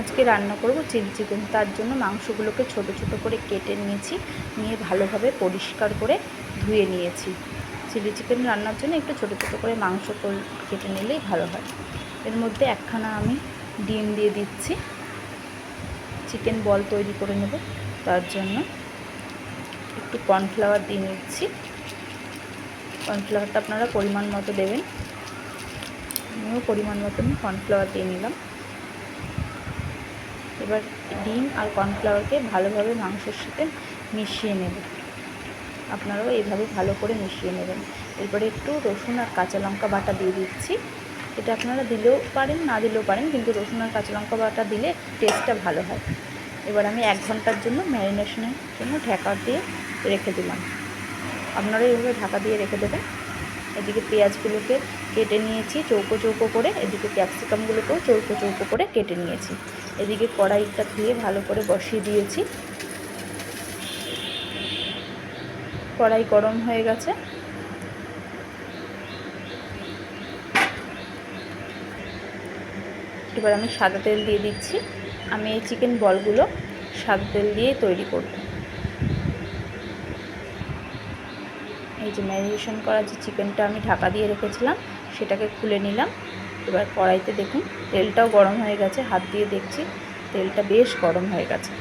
আজকে রান্না করব চিলি চিকেন। তার জন্য মাংসগুলোকে ছোট ছোট করে কেটে নিয়েছি, নিয়ে ভালোভাবে পরিষ্কার করে ধুয়ে নিয়েছি। চিলি চিকেন রান্নার জন্য একটু ছোট ছোট করে মাংস কেটে নিলেই ভালো হয়। এর মধ্যে একখানা আমি ডিম দিয়ে দিচ্ছি। চিকেন বল তৈরি করে নেব। তার জন্য একটু কর্নফ্লাওয়ার দিয়ে নিচ্ছি। কর্নফ্লাওয়ারটা আপনারা পরিমাণ মতো দেবেন। আমিও পরিমাণ মতন কর্নফ্লাওয়ার দিয়ে নিলাম। এবার ডিম আর কর্নফ্লাওয়ারকে ভালোভাবে মাংসের সাথে মিশিয়ে নেব। আপনারাও এইভাবে ভালো করে মিশিয়ে নেবেন। এরপরে একটু রসুন আর কাঁচা লঙ্কা বাটা দিয়ে দিচ্ছি। এটা আপনারা দিলেও পারেন, না দিলেও পারেন, কিন্তু রসুন আর কাঁচা লঙ্কা বাটা দিলে টেস্টটা ভালো হয়। এবার আমি এক ঘণ্টার জন্য ম্যারিনেশনের জন্য ঢাকা দিয়ে রেখে দিলাম। আপনারা এইভাবে ঢাকা দিয়ে রেখে দেবেন। এদিকে পেঁয়াজগুলোকে কেটে নিয়েছি, চৌকো চৌকো করে। এদিকে ক্যাপসিকামগুলোকেও চৌকো চৌকো করে কেটে নিয়েছি। এদিকে কড়াইটা ধুয়ে ভালো করে বসিয়ে দিয়েছি। কড়াই গরম হয়ে গেছে। এবার আমি সাদা তেল দিয়ে দিচ্ছি। আমি এই চিকেন বলগুলো সাদা তেল দিয়ে তৈরি করব। এই যে ম্যারিনেশন করা যে চিকেনটা আমি ঢাকা দিয়ে রেখেছিলাম, সেটাকে খুলে নিলাম। এবার কড়াইতে দেখুন, তেলটাও গরম হয়ে গেছে, হাত দিয়ে দেখছি, তেলটা বেশ গরম হয়ে গেছে।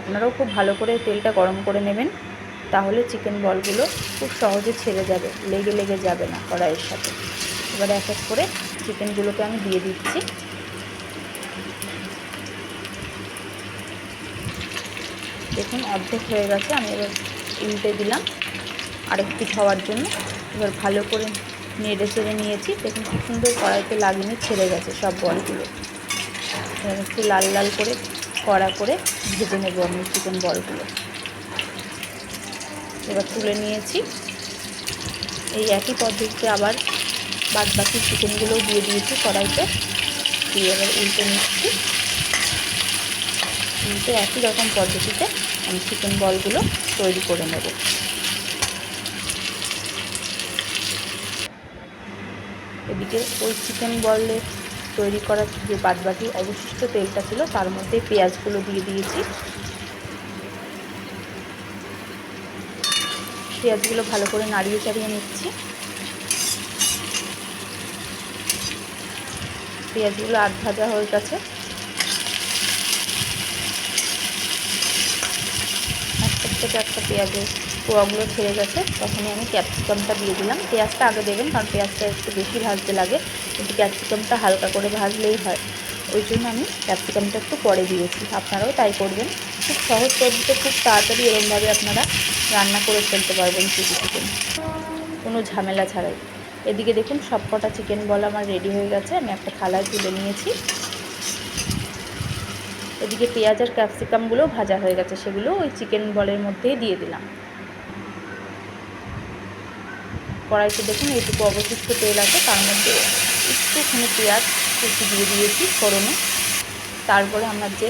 আপনারাও খুব ভালো করে তেলটা গরম করে নেবেন, তাহলে চিকেন বলগুলো খুব সহজে ছেড়ে যাবে, লেগে লেগে যাবে না কড়াইয়ের সাথে। এবার এক এক করে চিকেনগুলোকে আমি দিয়ে দিচ্ছি। দেখুন, অর্ধেক হয়ে গেছে, আমি এবার উল্টে দিলাম। আরেক পিঠ হওয়ার জন্য। এবার ভালো করে নেড়ে চেড়ে নিয়েছি। দেখুন খুব সুন্দর কড়াইতে লাগিয়ে ছেড়ে গেছে সব বলগুলো। একটু লাল লাল করে কড়া করে ভেজে নেব আমি চিকেন বলগুলো। এবার তুলে নিয়েছি। এই একই পদ্ধতিতে আবার বাদ বাকি চিকেনগুলোও দিয়ে দিয়েছি কড়াইতে। দিয়ে এবার উল্টে নিচ্ছি। উল্টে একই রকম পদ্ধতিতে আমি চিকেন বলগুলো তৈরি করে নেব। এদিকে ওই চিকেন বলে তৈরি করার যে বাদবাকি অবশিষ্ট তেলটা ছিল, তার মধ্যে পেঁয়াজগুলো দিয়ে দিয়েছি। পেঁয়াজগুলো ভালো করে নাড়িয়ে চাড়িয়ে নিচ্ছি। পেঁয়াজগুলো আধ ভাজা হয়ে গেছে একটা থেকে একটা পেঁয়াজের পোড়াগুলো ছেড়ে গেছে। তখনই আমি ক্যাপসিকামটা দিয়ে দিলাম। পেঁয়াজটা আগে দেবেন, কারণ পেঁয়াজটা একটু বেশি ভাজতে লাগে। কিন্তু ক্যাপসিকামটা হালকা করে ভাজলেই হয়। ওই জন্য আমি ক্যাপসিকামটা একটু পরে দিয়েছি। আপনারাও তাই করবেন। খুব সহজ পদ্ধতিতে খুব তাড়াতাড়ি এরমভাবে আপনারা রান্না করে ফেলতে পারবেন চিলি চিকেন কোনো ঝামেলা ছাড়াই। এদিকে দেখুন সব কটা চিকেন বল আমার রেডি হয়ে গেছে। আমি একটা থালায় তুলে নিয়েছি। এদিকে পেঁয়াজ আর ক্যাপসিকামগুলো ভাজা হয়ে গেছে, সেগুলো ওই চিকেন বলের মধ্যেই দিয়ে দিলাম। কড়াইতে দেখুন এইটুকু অবশিষ্ট তেল আছে, তার মধ্যে একটুখানি পেঁয়াজ কুচি দিয়ে দিয়েছি ফোড়নে। তারপরে আমরা যে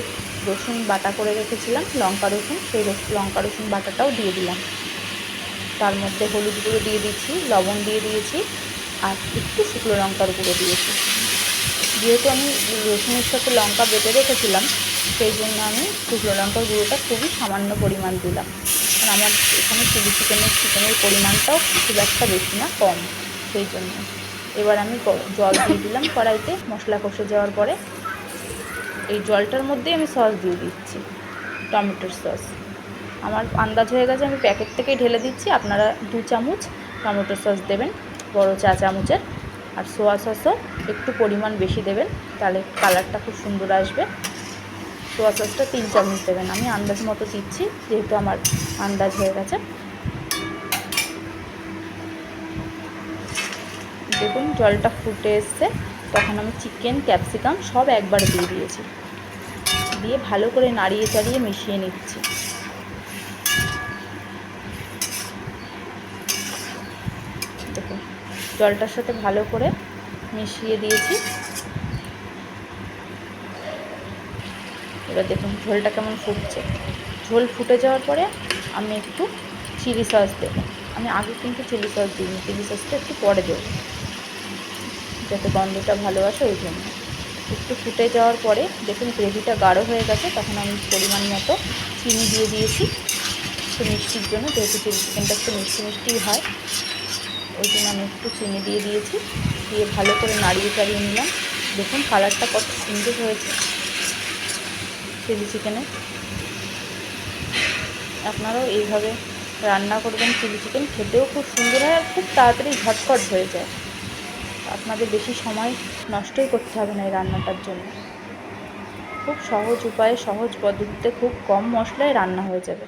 রসুন বাটা করে রেখেছিলাম, লঙ্কা রসুন, সেই লঙ্কা রসুন বাটাটাও দিয়ে দিলাম। তার মধ্যে হলুদ গুঁড়ো দিয়ে দিচ্ছি লবণ দিয়ে দিয়েছি, আর একটু শুকনো লঙ্কার গুঁড়ো দিয়েছি। যেহেতু আমি রসুনের সাথে লঙ্কা বেটে রেখেছিলাম সেই জন্য আমি শুকনো লঙ্কার গুঁড়োটা খুবই সামান্য পরিমাণ দিলাম। কারণ আমার এখানে চিলি চিকেনের চিকেনের পরিমাণটাও খুব একটা বেশি না, কম। সেই জন্য। এবার আমি জল দিয়ে দিলাম কড়াইতে মশলা কষে যাওয়ার পরে। এই জলটার মধ্যেই আমি সস দিয়ে দিচ্ছি, টমেটোর সস আমার আন্দাজ হয়ে গেছে, আমি প্যাকেট থেকেই ঢেলে দিচ্ছি। আপনারা দু চামচ টমেটো সস দেবেন, বড় চা চামচের। আর সোয়া সসও একটু পরিমাণ বেশি দেবেন, তাহলে কালারটা খুব সুন্দর আসবে। সোয়া সসটা তিন চামচ দেবেন। আমি আন্দাজ মতো দিচ্ছি, যেহেতু আমার আন্দাজ হয়ে গেছে। দেখুন, জলটা ফুটে এসছে। তখন আমি চিকেন, ক্যাপসিকাম সব একবারে দিয়ে দিয়েছি। দিয়ে ভালো করে নাড়িয়ে চাড়িয়ে মিশিয়ে নিচ্ছি। দেখুন, জলটার সাথে ভালো করে মিশিয়ে দিয়েছি। এবার দেখুন ঝোলটা কেমন ফুটছে। ঝোল ফুটে যাওয়ার পরে আমি একটু চিলি সস দেবো। আমি আগে কিন্তু চিলি সস দিইনি চিলি সসটা একটু পরে দেবো। যাতে গন্ধটা ভালো ওই জন্য। একটু ফুটে যাওয়ার পরে দেখুন গ্রেভিটা গাঢ় হয়ে গেছে, তখন আমি পরিমাণ মতো চিনি দিয়ে দিয়েছি। একটু মিষ্টির জন্য, যেহেতু চিলি চিকেনটা একটু মিষ্টি মিষ্টি হয়, ওই জন্য আমি একটু চিনি দিয়ে দিয়েছি। দিয়ে ভালো করে নাড়িয়ে চাড়িয়ে নিলাম। দেখুন কালারটা কত সুন্দর হয়েছে। চিলি চিকেনে আপনারাও এইভাবে রান্না করবেন চিলি চিকেন খেতেও খুব সুন্দর হয় আর খুব তাড়াতাড়ি ঝটপট হয়ে যায়। আপনাদের বেশি সময় নষ্টই করতে হবে না এই রান্নাটার জন্য। খুব সহজ উপায়ে, সহজ পদ্ধতিতে খুব কম মশলায় রান্না হয়ে যাবে।